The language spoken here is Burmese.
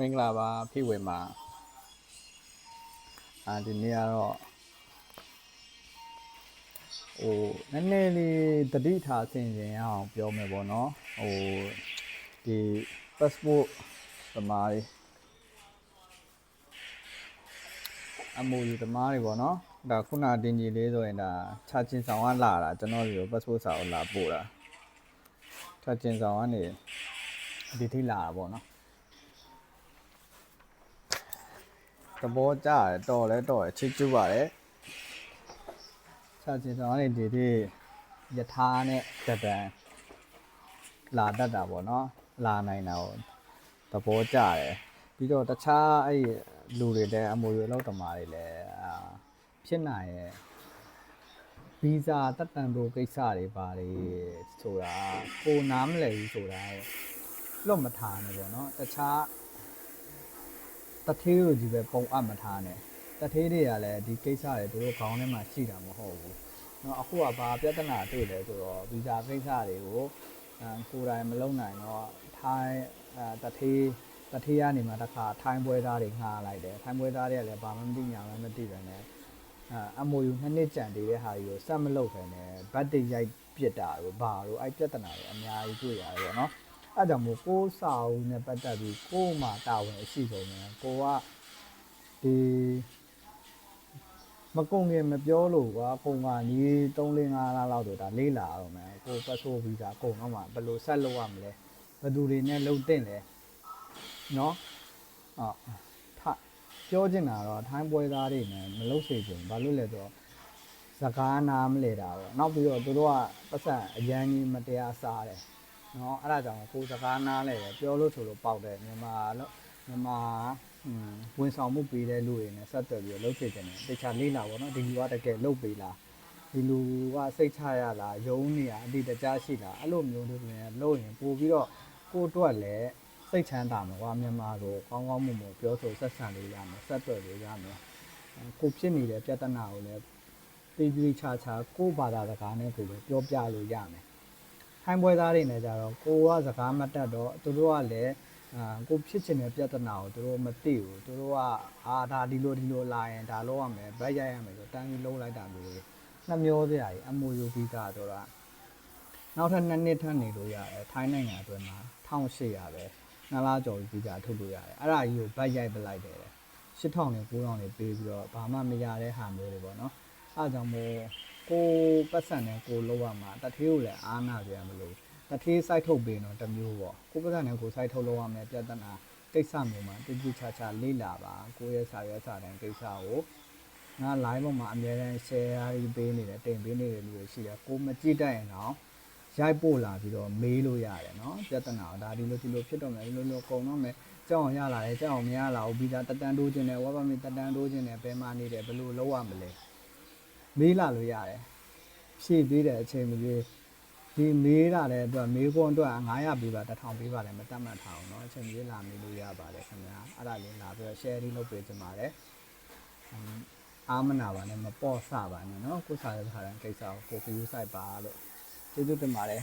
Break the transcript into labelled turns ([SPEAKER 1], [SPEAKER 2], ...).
[SPEAKER 1] မင်္ဂလာပါဖိဝေမှာအာဒီနေ့ကတော့ဟိုနည်းနည်းလေးတတိထားဆင်ခြင်ရအောင်ပြောမယ်ပေါ့နော်ဟိုဒီ passport သမားတွေအမူယူသမားတွေပေါ့နော်ဒါခုနတင်ကြီးလေးဆိုရင်ဒါခြာချင်းဆောင်ကလာတာကျွန်တော်ဒီကို passport စာကိုလာပို့တာခြာချင်းဆောင်ကနေဒီထိလာတာပေါ့နော် သဘောကျတယ်တော်လဲတော်တယ်ချစ်ကျူပါတယ်ဆက်ချင်ဆောင်ကနေဒီဒီယထာနဲ့တပံလာတတ်တာပေါ့နော်လာနိုင်တာပေါ့သဘောကျတယ်ပြီးတော့တခြားအဲ့ဒီလူတွေလည်းအမွေအလောက်တမားတွေလည်းအာဖြစ်နိုင်ရဲ့ဗီဇာတက်တန်တို့ကိစ္စတွေပါတယ်ဆိုတာကိုနားမလည်ဘူးဆိုတာလွတ်မထားနဲ့ပေါ့နော်တခြား တထေးကိုကြီးပဲပုံအပ်မထားနဲ့တထေးတွေကလည်းဒီကိစ္စတွေသူတို့ခေါင်းထဲမှာရှိတာမဟုတ်ဘူး။နော်အခုကဘာပြဿနာတွေ့လဲဆိုတော့ဗီဇာကိစ္စတွေကိုကိုယ်တိုင်မလုပ်နိုင်တော့ထိုင်းတထေးတထေးကနေမှတခါထိုင်းပွဲသားတွေငှားလိုက်တယ်ထိုင်းပွဲသားတွေကလည်းဘာမှမသိညာမှမသိပဲနဲ့အမိုယူနှစ်နှစ်ကြံသေးတဲ့ဟာကြီးကိုစက်မလုပ်ပဲနဲ့ဘတ်တွေရိုက်ပစ်တာတို့ဘာတို့အဲ့ပြဿနာတွေအများကြီးတွေ့ရတယ်ပေါ့နော် အဲ့ကြောင့်မို့ကိုးစာအုပ်နဲ့ပတ်သက်ပြီးကိုယ်မှာတာဝန်အရှိဆုံးတယ်ကိုကဒီမကုံငယ်မပြောလို့ကွာပုံကညီ3 4 5လလောက်တော့ဒါလေးလာအောင်မယ်ကိုပတ်ဆိုးပြီးတာအကုန်တော့မှဘယ်လိုဆက်လုပ်ရမလဲဘယ်သူတွေနဲ့လုံတင်လဲနော်အော်ထပြောချင်တာတော့ထိုင်းပွဲသားတွေနဲ့မလုံစေချင်ဘာလို့လဲဆိုတော့စကားနားမလဲတာပေါ့နောက်ပြီးတော့သူတို့ကပတ်စံအရန်ကြီးမတရားစားတယ် နော်အဲ့ဒါကြောင့်ကိုယ်စကားနားလဲတယ်ပြောလို့ဆိုလို့ပေါက်တယ်မြန်မာလို့မြန်မာဟွန်းဝန်ဆောင်မှုပေးတဲ့လူတွေနဲ့ဆက်သွယ်ပြီးတော့လုပ်ဖြစ်တယ်တခြားလေးလာပေါ့နော်ဒီလူကတကယ်လုပ်ပေးလားဒီလူကစိတ်ချရလားယုံနေရအတိတကြားရှိလားအဲ့လိုမျိုးတွေနဲ့လုပ်ရင်ပို့ပြီးတော့ကိုယ့်အတွက်လည်းစိတ်ချမ်းသာမှာကွာမြန်မာကိုကောင်းကောင်းမွန်မွန်ပြောဆိုဆက်ဆံလို့ရမယ်ဆက်သွယ်လို့ရမယ်အဲ့ကိုဖြစ်နေတဲ့ပြဿနာကိုလည်းတေးသေးချာချာကိုယ့်ဘာသာစကားနဲ့ကိုယ်ပဲပြောပြလို့ရမယ် ထိုင်းပွဲသားတွေနဲ့ကြတော့ကိုကစကားမတတ်တော့သူတို့ကလည်းအာကိုဖြစ်ချင်တဲ့ပြဿနာကိုသူတို့မသိဘူးသူတို့ကအာဒါဒီလိုဒီလိုလာရင်ဒါလုပ်ရမယ်ဗတ်ရိုက်ရမယ်ဆိုတန်းပြီးလုံးလိုက်တာမျိုးတွေနှမျောစရာကြီးအမူယူပြီးသားဆိုတာနောက်ထပ်နှစ်နှစ်ထပ်နေလို့ရတယ်ထိုင်းနိုင်ငံအတွင်းမှာ1800ပဲနှစ်လားကျော်ပြီးသားထုတ်လို့ရတယ်အဲ့ဒါကြီးကိုဗတ်ရိုက်ပလိုက်တယ်8000နဲ့9000နဲ့ပေးပြီးတော့ဘာမှမရတဲ့ဟာမျိုးတွေပေါ့နော်အဲ့ဒါကြောင့်မို့ ကိုပတ်စံနဲ့ကိုလောက်ရမှာတထေးကိုလည်းအားနာကြရမလို့တထေးစိုက်ထုတ်ပေးတော့တစ်မျိုးပေါ့ကိုပတ်စံနဲ့ကိုစိုက်ထုတ်လောက်ရမယ်ပြဿနာကိစ္စမျိုးမှာတိတိကျကျလေ့လာပါကိုရဲ့စာရွက်စာတမ်းကိစ္စကိုငါ live ပေါ်မှာအများတန်း share ရေးပေးနေတယ်တင်ပေးနေတယ်လူတွေရှိတယ်ကိုမကြည့်တတ်ရင်တော့ရိုက်ပို့လာပြီးတော့မေးလို့ရတယ်နော်ပြဿနာဒါဒီလိုဒီလိုဖြစ်တော့မယ်ဒီလိုလိုကုန်တော့မယ်ကြောက်အောင်ရလာတယ်ကြောက်အောင်မရလာဘူးပြီးသားတက်တန်းတိုးခြင်းနဲ့ဝါပါမီတက်တန်းတိုးခြင်းနဲ့ဘယ်မှနေတယ်ဘယ်လိုလုပ်ရမလဲ မေးလာလို့ရတယ် ဖြည့်ပေးတဲ့အချိန်မပြေဒီမေးတာလည်းအတွက်မေးခွန်းအတွက်900ပေးပါ1000ပေးပါလည်းမတတ်မှတ်ထားအောင်เนาะအချိန်ကြီးလာမေးလို့ရပါတယ်ခင်ဗျာအဲ့ဒါလေးလာပြီးတော့ share လေးလုပ်ပေးချင်ပါတယ်အမ်အာမနာပါနဲ့မပေါ့ဆပါနဲ့เนาะကိုယ်စားရတဲ့ခါတိုင်းကိစ္စကိုကို view site ပါလို့ကျေးဇူးတင်ပါတယ်